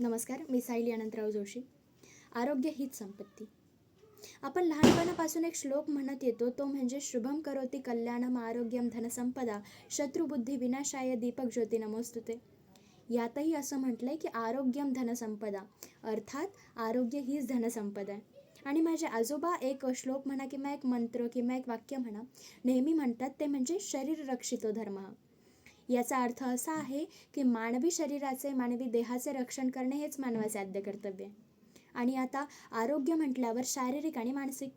नमस्कार मी सायली अनंतराव जोशी. आरोग्य हीच संपत्ती. आपण लहानपणापासून एक श्लोक म्हणत येतो तो म्हणजे शुभम करोती कल्याणम आरोग्यम धनसंपदा शत्रुबुद्धी विनाशाय दीपक ज्योती नमोस्तुते. यातही असं म्हटलंय की आरोग्यम धनसंपदा अर्थात आरोग्य हीच धनसंपदा आहे. आणि माझे आजोबा एक श्लोक म्हणा किंवा एक मंत्र किंवा एक वाक्य म्हणा नेहमी म्हणतात ते म्हणजे शरीर रक्षितो धर्म. याचा अर्थ असा आहे की मानवी शरीराचे मानवी देहाचे रक्षण करणे हेच मानवाचे आद्य कर्तव्य. आहे आणि आता आरोग्य म्हटल्यावर शारीरिक आणि मानसिक.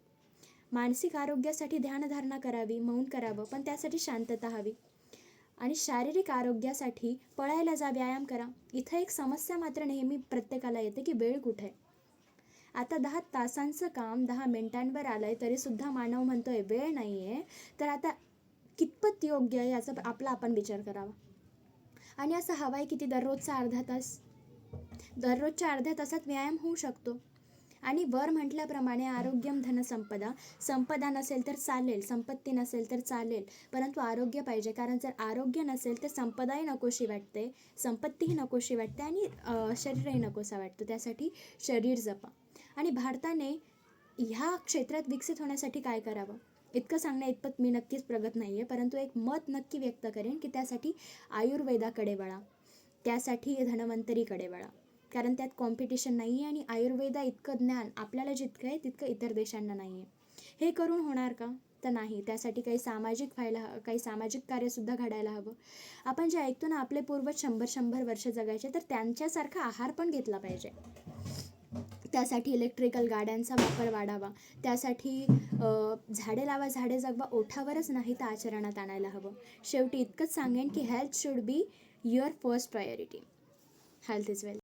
मानसिक आरोग्यासाठी ध्यानधारणा करावी मौन करावं पण त्यासाठी शांतता हवी. आणि शारीरिक आरोग्यासाठी पळायला जा व्यायाम करा. इथं एक समस्या मात्र नेहमी प्रत्येकाला येते की वेळ कुठे? आहे आता दहा तासांचं काम दहा मिनिटांवर आलं आहे तरीसुद्धा मानव म्हणतोय वेळ नाही आहे तर आता कितपत योग्य आहे याचा आपला आपण विचार करावा. आणि असं हवा आहे किती दररोजचा अर्धा तास दररोजच्या अर्ध्या तासात व्यायाम होऊ शकतो. आणि वर म्हटल्याप्रमाणे आरोग्यम धनसंपदा संपदा नसेल तर चालेल संपत्ती नसेल तर चालेल परंतु आरोग्य पाहिजे कारण जर आरोग्य नसेल तर संपदाही नकोशी वाटते संपत्तीही नकोशी वाटते आणि शरीरही नकोसा वाटतो त्यासाठी शरीर जपा. आणि भारताने ह्या क्षेत्रात विकसित होण्यासाठी काय करावं? इतकं सांगण्या इतपत मी नक्कीच प्रगत नाही आहे परंतु एक मत नक्की व्यक्त करेन की त्यासाठी आयुर्वेदाकडे वळा त्यासाठी धन्वंतरीकडे वळा कारण त्यात कॉम्पिटिशन नाही आहे आणि आयुर्वेदा इतकं ज्ञान आपल्याला जितकं आहे तितकं इतर देशांना नाही आहे हे करून होणार का? तर नाही. त्यासाठी काही सामाजिक व्हायला ह- काही सामाजिक कार्यसुद्धा घडायला हवं. आपण जे ऐकतो ना आपले पूर्वज शंभर शंभर वर्ष जगायचे तर त्यांच्यासारखा आहार पण घेतला पाहिजे. त्यासाठी इलेक्ट्रिकल गाड्यांचा वापर वाढावा. त्यासाठी झाडे लावा झाडे जगवा ओठावरच नाही तर आचरणात आणायला हवं. शेवटी इतकंच सांगेन की health should be your first priority health is well